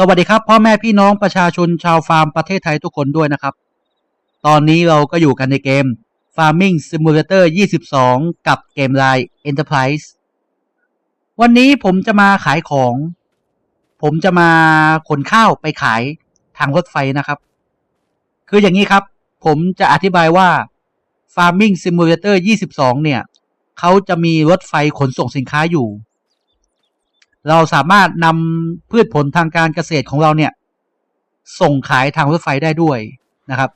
สวัสดีครับ พ่อแม่พี่น้องประชาชนชาวฟาร์มประเทศไทยทุกคนด้วยนะครับ ตอนนี้เราก็อยู่กันในเกม Farming Simulator 22 กับเกมไลน์ Enterprise วันนี้ผมจะมาขายของ ผมจะมาขนข้าวไปขายทางรถไฟนะครับ คืออย่างนี้ครับ ผมจะอธิบายว่า Farming Simulator 22 เนี่ย เขาจะมีรถไฟขนส่งสินค้าอยู่ เราสามารถนำพืชผลทางการเกษตรของเราเนี่ย ส่งขายทางรถไฟได้ด้วยนะครับ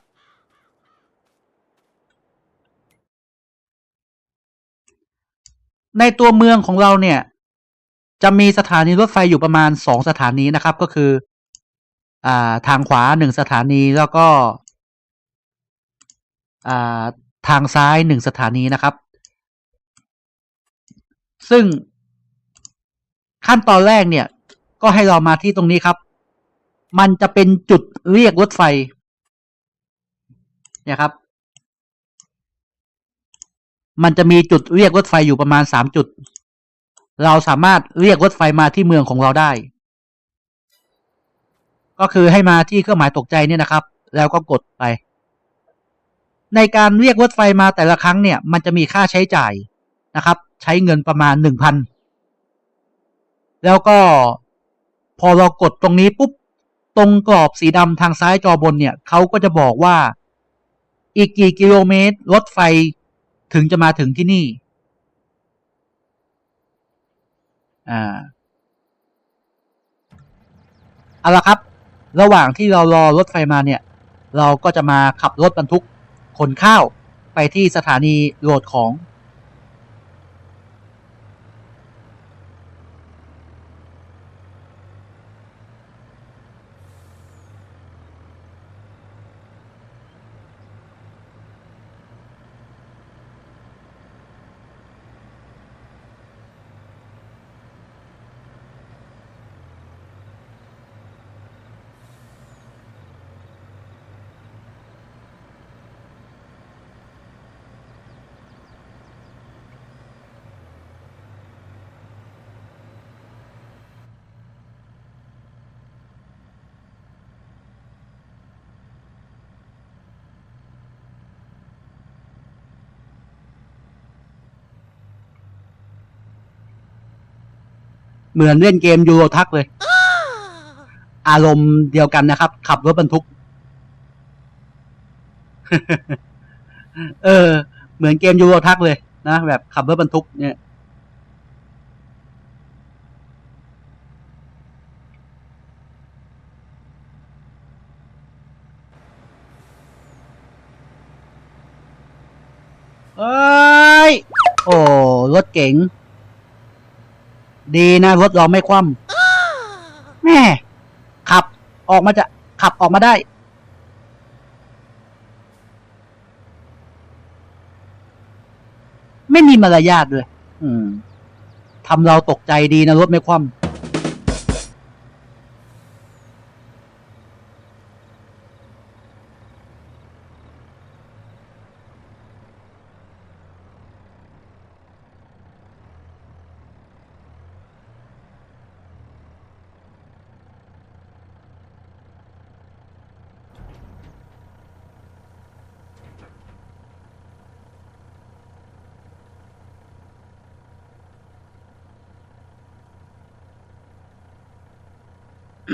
ในตัวเมืองของเราเนี่ย จะมีสถานีรถไฟอยู่ประมาณสองสถานีนะครับ ก็คือ อ่าทางขวาหนึ่งสถานีแล้วก็ อ่าทางซ้ายหนึ่งสถานีนะครับ ซึ่ง ขั้นตอนแรกเนี่ย ก็ให้เรามาที่ตรงนี้ครับ มันจะเป็นจุดเรียกรถไฟ เนี่ยครับ มันจะมีจุดเรียกรถไฟอยู่ประมาณสามจุด เราสามารถเรียกรถไฟมาที่เมืองของเราได้ ก็คือให้มาที่เครื่องหมายตกใจเนี่ยนะครับ แล้วก็กดไป ในการเรียกรถไฟมาแต่ละครั้งเนี่ย มันจะมีค่าใช้จ่ายนะครับ ใช้เงินประมาณหนึ่งพัน แล้วก็พอเรากดตรงนี้ปุ๊บ ตรงกรอบสีดำทางซ้ายจอบนเนี่ยเขาก็จะบอกว่า อีกกี่กิโลเมตร รถไฟถึงจะมาถึงที่นี่อ่าเอาละครับ ระหว่างที่เรารอรถไฟมาเนี่ย เราก็จะมาขับรถบรรทุกขนข้าวไปที่สถานีโหลดของ เหมือนเล่นเกมยูโรทักเลย อารมณ์เดียวกันนะครับ ขับรถบรรทุก เออ เหมือนเกมยูโรทักเลยนะแบบขับรถบรรทุก เนี่ยเอ้ย โอ้ รถเก๋ง ดีนะรถเราไม่คว่ำแม่ขับออกมาจะขับออกมาได้ ไม่มีมารยาทเลยอืมทำเราตกใจดีนะรถไม่คว่ำ อ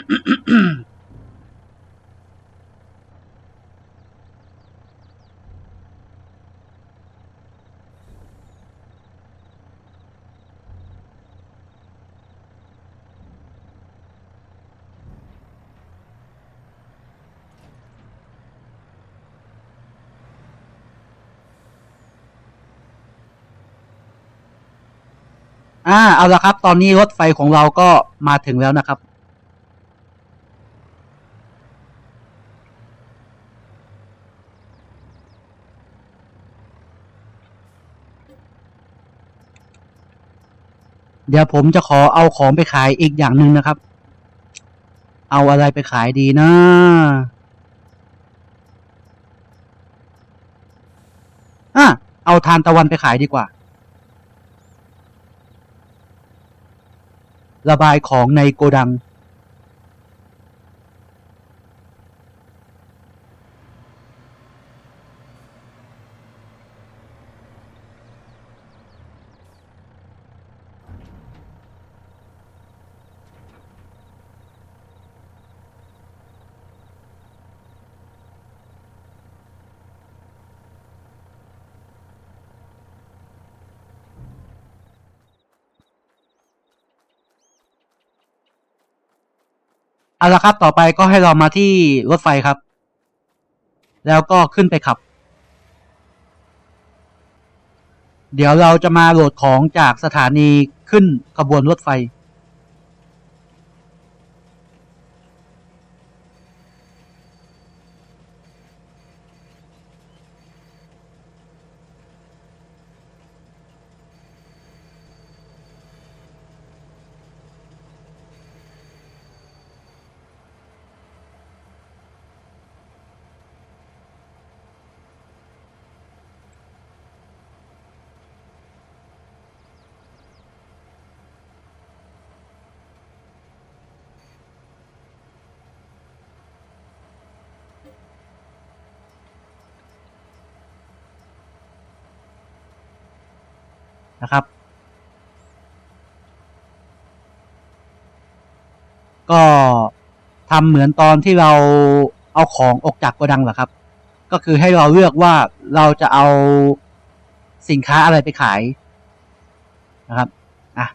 ่า เอาละครับ ตอนนี้รถไฟของเราก็มาถึงแล้วนะครับ เดี๋ยวผมจะขอเอาของไปขายอีกอย่างหนึ่งนะครับ เอาอะไรไปขายดีนะอะเอาทานตะวันไปขายดีกว่า ระบายของในโกดัง เอาละครับต่อไปก็ให้เรามาที่รถไฟครับ แล้วก็ขึ้นไปขับ เดี๋ยวเราจะมาโหลดของจากสถานีขึ้นขบวนรถไฟ นะครับ ก็ทำเหมือนตอนที่เราเอาของออกจากโกดังเหรอครับ ก็คือให้เราเลือกว่าเราจะเอาสินค้าอะไรไปขายนะครับ อะ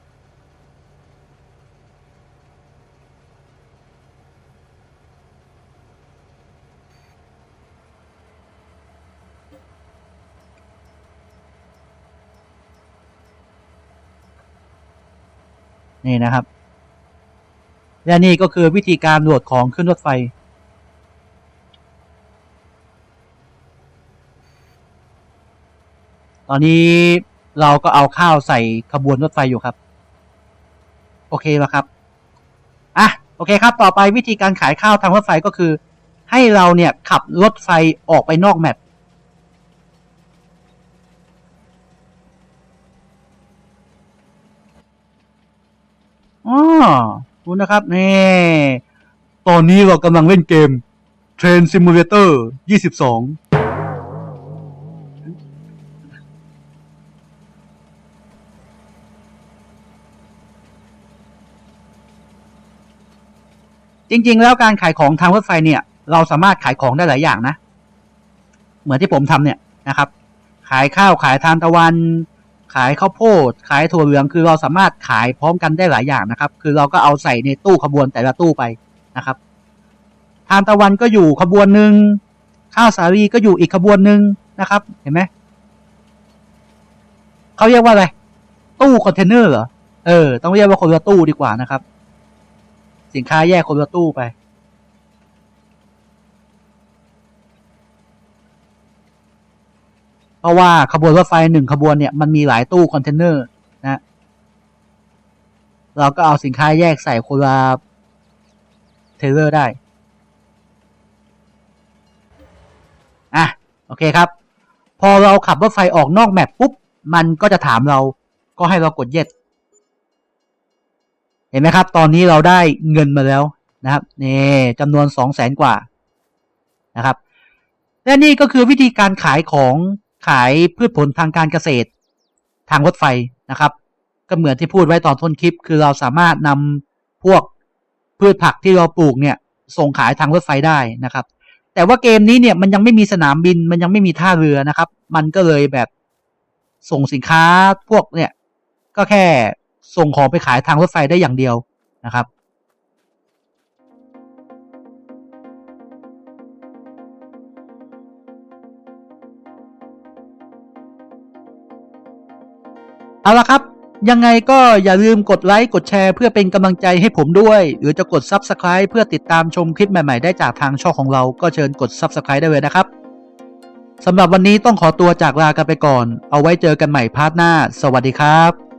นี่นะครับ และนี่ก็คือวิธีการโหลดของขึ้นรถไฟ ตอนนี้เราก็เอาข้าวใส่ขบวนรถไฟอยู่ครับ โอเคแล้วครับอะโอเคครับ ต่อไปวิธีการขายข้าวทางรถไฟก็คือ ให้เราเนี่ยขับรถไฟออกไปนอกแมป ดูนะครับนี่ตอนนี้เรากำลังเล่นเกม Train Simulator 22จริง ๆ แล้วการขายของทางรถไฟเนี่ย เราสามารถขายของได้หลายอย่างนะ เหมือนที่ผมทำเนี่ยนะครับ ขายข้าวขายทานตะวัน ขายข้าวโพด ขายถั่วเหลืองคือเราสามารถขายพร้อมกันได้หลายอย่างนะครับ คือเราก็เอาใส่ในตู้ขบวนแต่ละตู้ไปนะครับ ทานตะวันก็อยู่ขบวนหนึ่งข้าวสาลีก็อยู่อีกขบวนหนึ่งนะครับ เห็นไหมเขาเรียกว่าอะไร ตู้คอนเทนเนอร์เหรอเออ ต้องเรียกว่าคนละตู้ดีกว่านะครับ สินค้าแยกคนละตู้ไป เพราะว่าขบวนรถไฟหนึ่งขบวนเนี่ยมันมีหลายตู้คอนเทนเนอร์นะเราก็เอาสินค้าแยกใส่คนละเทรลเลอร์ได้อะโอเคครับ พอเราขับรถไฟออกนอกแมปปุ๊บ มันก็จะถามเราก็ให้เรากดเย็ดเห็นไหมครับ ตอนนี้เราได้เงินมาแล้วนะครับนี่จำนวนสองแสนกว่านะครับ และนี่ก็คือวิธีการขายของ ขายพืชผลทางการเกษตร ทางรถไฟนะครับ ก็เหมือนที่พูดไว้ตอนต้นคลิป คือเราสามารถนำพวกพืชผักที่เราปลูกเนี่ยส่งขายทางรถไฟได้นะครับ แต่ว่าเกมนี้เนี่ยมันยังไม่มีสนามบินมันยังไม่มีท่าเรือนะครับ มันก็เลยแบบส่งสินค้าพวกเนี่ยก็แค่ส่งของไปขายทางรถไฟได้อย่างเดียวนะครับ เอาละครับ ยังไงก็อย่าลืมกดไลค์กดแชร์เพื่อเป็นกำลังใจให้ผมด้วย หรือจะกด Subscribe เพื่อติดตามชมคลิปใหม่ๆ ได้จากทางช่องของเราก็เชิญกด Subscribe ได้เลยนะครับสำหรับวันนี้ต้องขอตัวจากลากันไปก่อน เอาไว้เจอกันใหม่พาร์ทหน้า สวัสดีครับ